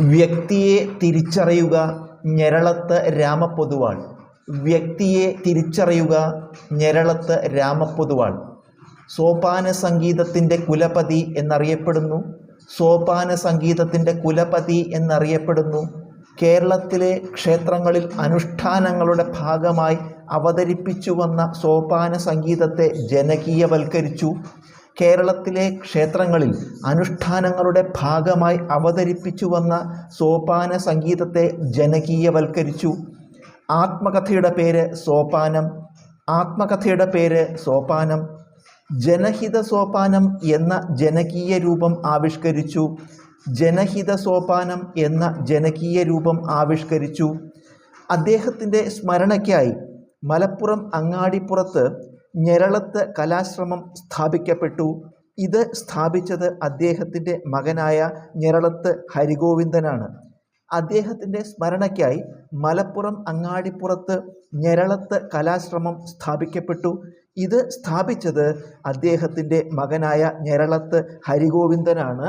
വ്യക്തിയെ തിരിച്ചറിയുക ഞെരളത്ത് രാമപ്പൊതുവാൾ. വ്യക്തിയെ തിരിച്ചറിയുക ഞെരളത്ത് രാമപ്പൊതുവാൾ. സോപാന സംഗീതത്തിന്റെ കുലപതി എന്നറിയപ്പെടുന്നു. സോപാന സംഗീതത്തിന്റെ കുലപതി എന്നറിയപ്പെടുന്നു. കേരളത്തിലെ ക്ഷേത്രങ്ങളിൽ അനുഷ്ഠാനങ്ങളുടെ ഭാഗമായി അവതരിപ്പിച്ചു വന്ന സോപാന സംഗീതത്തെ ജനകീയവൽക്കരിച്ചു. കേരളത്തിലെ ക്ഷേത്രങ്ങളിൽ അനുഷ്ഠാനങ്ങളുടെ ഭാഗമായി അവതരിപ്പിച്ചു വന്ന സോപാന സംഗീതത്തെ ജനകീയവൽക്കരിച്ചു. ആത്മകഥയുടെ പേര് സോപാനം ആത്മകഥയുടെ പേര് സോപാനം ജനഹിത സോപാനം എന്ന ജനകീയ രൂപം ആവിഷ്കരിച്ചു. ജനഹിത സോപാനം എന്ന ജനകീയ രൂപം ആവിഷ്കരിച്ചു. അദ്ദേഹത്തിന്റെ സ്മരണയ്ക്കായി മലപ്പുറം അങ്ങാടിപ്പുറത്ത് ഞെരളത്ത് കലാശ്രമം സ്ഥാപിക്കപ്പെട്ടു. ഇത് സ്ഥാപിച്ചത് അദ്ദേഹത്തിന്റെ മകനായ ഞെരളത്ത് ഹരിഗോവിന്ദനാണ്. അദ്ദേഹത്തിന്റെ സ്മരണയ്ക്കായി മലപ്പുറം അങ്ങാടിപ്പുറത്ത് ഞെരളത്ത് കലാശ്രമം സ്ഥാപിക്കപ്പെട്ടു. ഇത് സ്ഥാപിച്ചത് അദ്ദേഹത്തിന്റെ മകനായ ഞെരളത്ത് ഹരിഗോവിന്ദനാണ്.